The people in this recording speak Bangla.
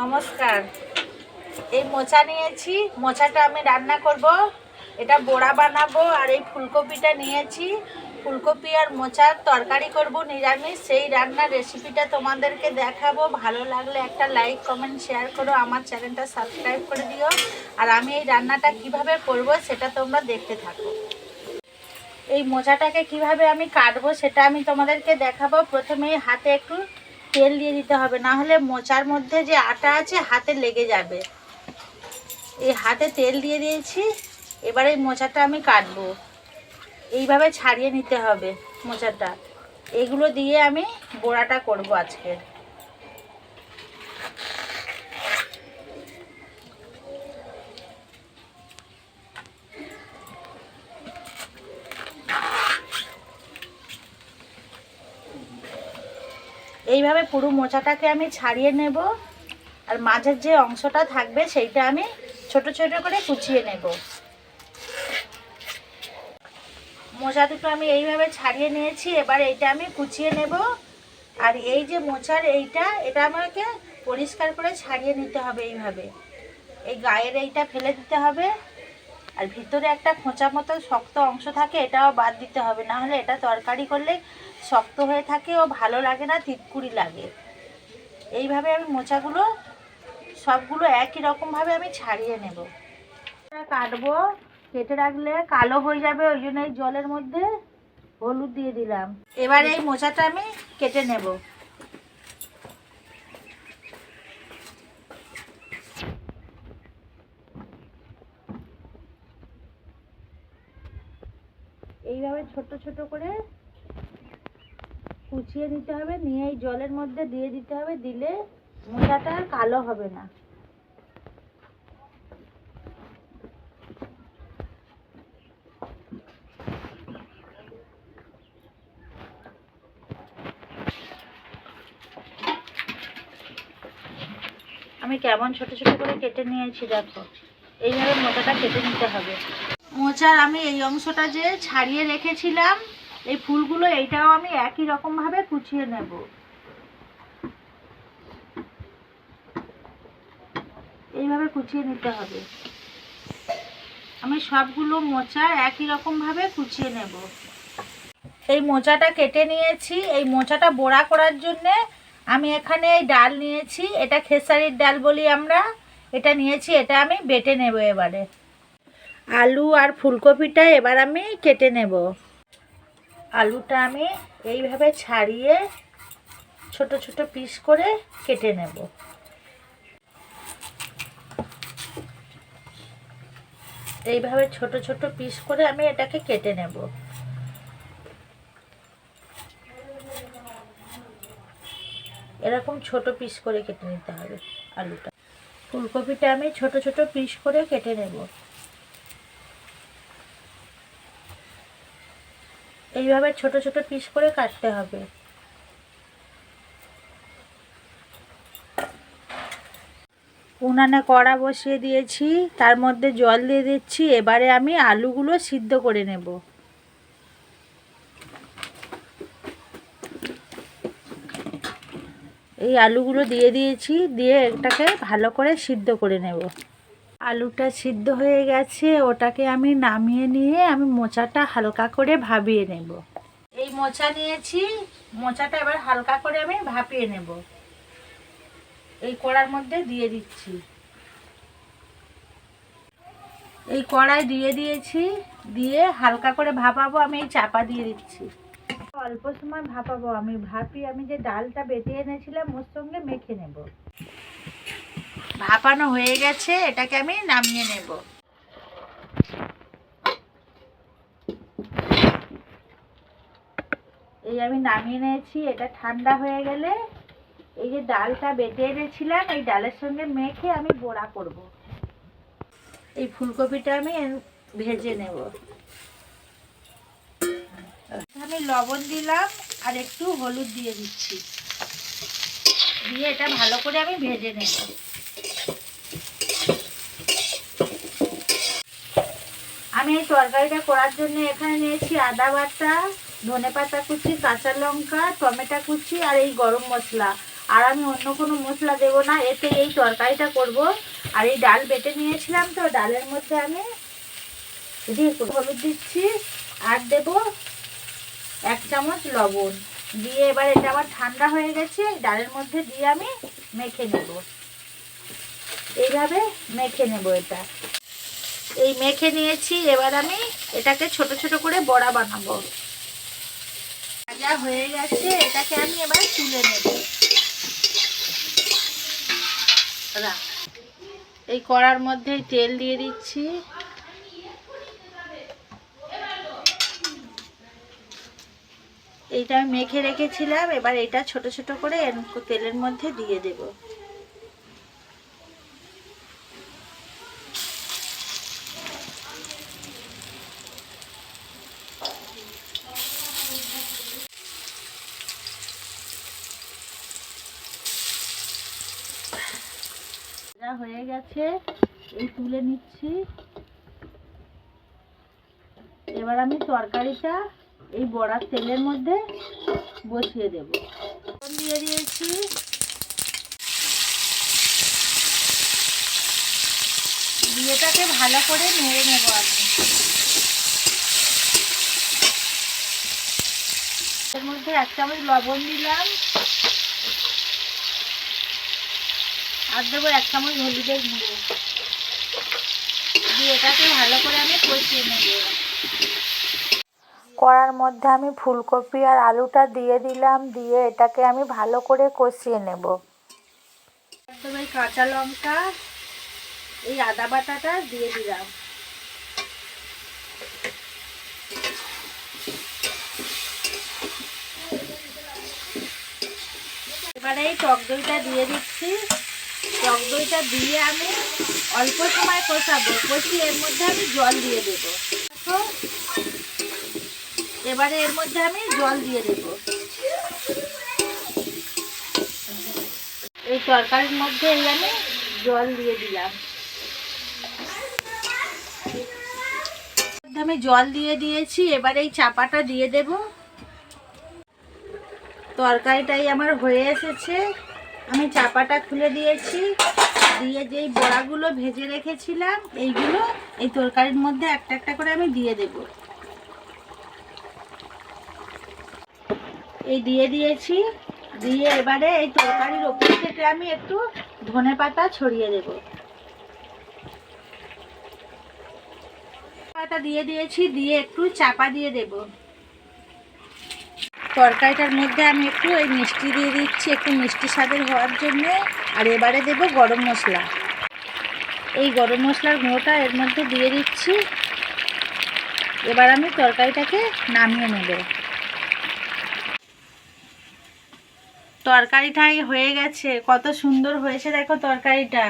নমস্কার। এই মোচা নিয়েছি, মোচাটা আমি রান্না করব। এটা বড়া বানাবো আর এই ফুলকপিটা নিয়েছি। ফুলকপি আর মোচার তরকারি করব নিরামিষ। সেই রান্নার রেসিপিটা তোমাদেরকে দেখাবো। ভালো লাগলে একটা লাইক কমেন্ট শেয়ার করো। আমার চ্যানেলটা সাবস্ক্রাইব করে দিও। আর আমি এই রান্নাটা কীভাবে করব সেটা তোমরা দেখতে থাকো। এই মোচাটাকে কীভাবে আমি কাটবো সেটা আমি তোমাদেরকে দেখাবো। প্রথমে হাতে একটু তেল দিয়ে দিতে হবে, না হলে মোচার মধ্যে যে আটা আছে হাতে লেগে যাবে। এই হাতে তেল দিয়ে দিয়েছি, এবার এই মোচাটা আমি কাটবো। এইভাবে ছাড়িয়ে নিতে হবে মোচাটা। এগুলো দিয়ে আমি বোড়াটা করব আজকে। এইভাবে পুরো মোচাটাকে আমি ছাড়িয়ে নেব আর মাঝের যে অংশটা থাকবে সেইটা আমি ছোট ছোট করে কুচিয়ে নেব। মোচা দুটো আমি এইভাবে ছাড়িয়ে নিয়েছি, এবার এইটা আমি কুচিয়ে নেব। আর এই যে মোচার এইটা, এটা আমাকে পরিষ্কার করে ছাড়িয়ে নিতে হবে এইভাবে। এই গায়ের এইটা ফেলে দিতে হবে। আর ভিতরে একটা খোঁচা মতো শক্ত অংশ থাকে, এটাও বাদ দিতে হবে। না হলে এটা তরকারি করলে শক্ত হয়ে থাকে ও ভালো লাগে না, তিতকুড়ি লাগে। এইভাবে আমি মোচাগুলো, সবগুলো একই রকমভাবে আমি ছাড়িয়ে নেব। কাটবো, কেটে রাখলে কালো হয়ে যাবে, ওই জন্য জলের মধ্যে হলুদ দিয়ে দিলাম। এবার এই মোচাটা আমি কেটে নেব। এইভাবে ছোট ছোট করে কুচিয়ে নিতে হবে। নিয়ে এই জলের মধ্যে দিয়ে দিতে হবে। দিলে আর কালো হবে না। আমি কেমন ছোট ছোট করে কেটে নিয়েছি, দেখো। এইভাবে মোচাটা কেটে নিতে হবে। মোচার আমি এই অংশটা যে ছাড়িয়ে রেখেছিলাম, এই ফুলগুলো এইটাও আমি একই রকম ভাবে কুচিয়ে নেব। এইভাবে কুচিয়ে নিতে হবে। আমি সবগুলো মোচা একই রকম ভাবে কুচিয়ে নেব। এই মোচাটা কেটে নিয়েছি। এই মোচাটা বড়া করার জন্যে আমি এখানে এই ডাল নিয়েছি। এটা খেসারির ডাল বলি আমরা। এটা নিয়েছি, এটা আমি বেটে নেব এবারে। আলু আর ফুলকপিটা এবার আমি কেটে নেব। আলুটা আমি এইভাবে ছাড়িয়ে ছোট ছোট পিস করে কেটে নেব। এইভাবে ছোট ছোট পিস করে আমি এটাকে কেটে নেব। এরকম ছোট পিস করে কেটে নিতে হবে আলুটা। ফুলকপিটা আমি ছোট ছোট পিস করে কেটে নেব। এইভাবে ছোট ছোট পিস করে কাটতে হবে। উনানে কড়া বসিয়ে দিয়েছি, তার মধ্যে জল দিয়ে দিচ্ছি, এবারে আমি আলুগুলো সিদ্ধ করে নেব। এই আলুগুলো দিয়ে দিয়েছি, দিয়ে এটাকে ভালো করে সিদ্ধ করে নেব। আলুটা সিদ্ধ হয়ে গেছে, ওটাকে আমি নামিয়ে নিয়ে আমি মোচাটা হালকা করে ভাবিয়ে নেব। এই মোচা নিয়েছি, মোচাটা এবার হালকা করে আমি ভাপিয়ে নেব। এই কড়ার মধ্যে দিয়ে দিচ্ছি। এই কড়াই দিয়ে দিয়েছি, দিয়ে হালকা করে ভাপাবো, আমি এই চাপা দিয়ে দিচ্ছি। অল্প সময় ভাপাবো, আমি ভাপি, আমি যে ডালটা বেটে এনেছিলাম, ওর সঙ্গে মেখে নেব। ভাপানো হয়ে গেছে, এটাকে আমি নামিয়ে নেব। এই আমি নামিয়ে নিয়েছি, এটা ঠান্ডা হয়ে গেলে এই যে ডালটা বেটে এনেছিলাম, এই ডালের সঙ্গে মেখে আমি বড়া করব। এই ফুলকপিটা আমি ভেজে নেব। আমি লবণ দিলাম আর একটু হলুদ দিয়ে দিচ্ছি। দিয়ে এটা ভালো করে আমি ভেজে নেব। আমি এই তরকারিটা করার জন্য এখানে নিয়েছি আদা বাটা, ধনে পাতা কুচি, কাঁচা লঙ্কা, টমেটো কুচি আর এই গরম মশলা। আর আমি অন্য কোনো মশলা দেবো না, এতে এই তরকারিটা করব। আর এই ডাল বেটে নিয়েছিলাম তো, ডালের মধ্যে আমি হলুদ দিচ্ছি, আর দেব এক চামচ লবণ। দিয়ে এবার এটা আবার ঠান্ডা হয়ে গেছে ডালের মধ্যে দিয়ে আমি মেখে নেব। এইভাবে মেখে নেব এটা। এই মেখে নিয়েছি, এবার আমি এটাকে ছোট ছোট করে বড়া বানাবো। ভাজা হয়ে গেছে, এটাকে আমি এবার তুলে নেব। এই কড়ার মধ্যে তেল দিয়ে দিচ্ছি। এইটা আমি মেখে রেখেছিলাম, এবার এটা ছোট ছোট করে তেলের মধ্যে দিয়ে দেব। যা হয়ে গেছে, এই তুলে নিচ্ছি। এবার আমি তরকারিটা এই বড়ার তেলের মধ্যে বসিয়ে দেব। দিয়ে দিয়েছি। দিয়েটাকে ভালো করে নেড়ে নেব আমি এর মধ্যে এক চামচ লবণ দিলাম। আর দেবো এক চামচ হলুদের গুঁড়ো। দিয়ে এটাকে ভালো করে আমি কষিয়ে নেব। কড়ার মধ্যে আমি ফুলকপি আর আলুটা দিয়ে দিলাম দিয়ে এটাকে আমি ভালো করে কষিয়ে নেব। একদম এই কাঁচা লঙ্কা এই আদা বাটাটা দিয়ে দিলাম। এবারে এই টক দইটা দিয়ে দিচ্ছি। টক দইটা দিয়ে আমি অল্প সময় কষাবো। কষিয়ে এর মধ্যে আমি জল দিয়ে দেবো। দেখো, এবারে এর মধ্যে আমি জল দিয়ে দেব। এই তরকারির মধ্যে এই আমি জল দিয়ে দিলাম। আমি জল দিয়ে দিয়েছি এবার এই চাপাটা দিয়ে দেব। তরকারিটাই আমার হয়ে এসেছে। আমি চাপাটা খুলে দিয়েছি, দিয়ে যেই বড়াগুলো ভেজে রেখেছিলাম, এইগুলো এই তরকারির মধ্যে একটা একটা করে আমি দিয়ে দেবো। এই দিয়ে দিয়েছি, দিয়ে এবারে এই তরকারির ওপর থেকে আমি একটু ধনে পাতা ছড়িয়ে দেব। পাতা দিয়ে দিয়েছি, দিয়ে একটু চাপা দিয়ে দেব। তরকারিটার মধ্যে আমি একটু এই মিষ্টি দিয়ে দিচ্ছি, একটু মিষ্টি স্বাদের হওয়ার জন্য। আর এবারে দেব গরম মশলা। এই গরম মশলার গুঁড়োটা এর মধ্যে দিয়ে দিচ্ছি। এবার আমি তরকারিটাকে নামিয়ে নেব। তরকারিটাই হয়ে গেছে। কত সুন্দর হয়েছে দেখো তরকারিটা।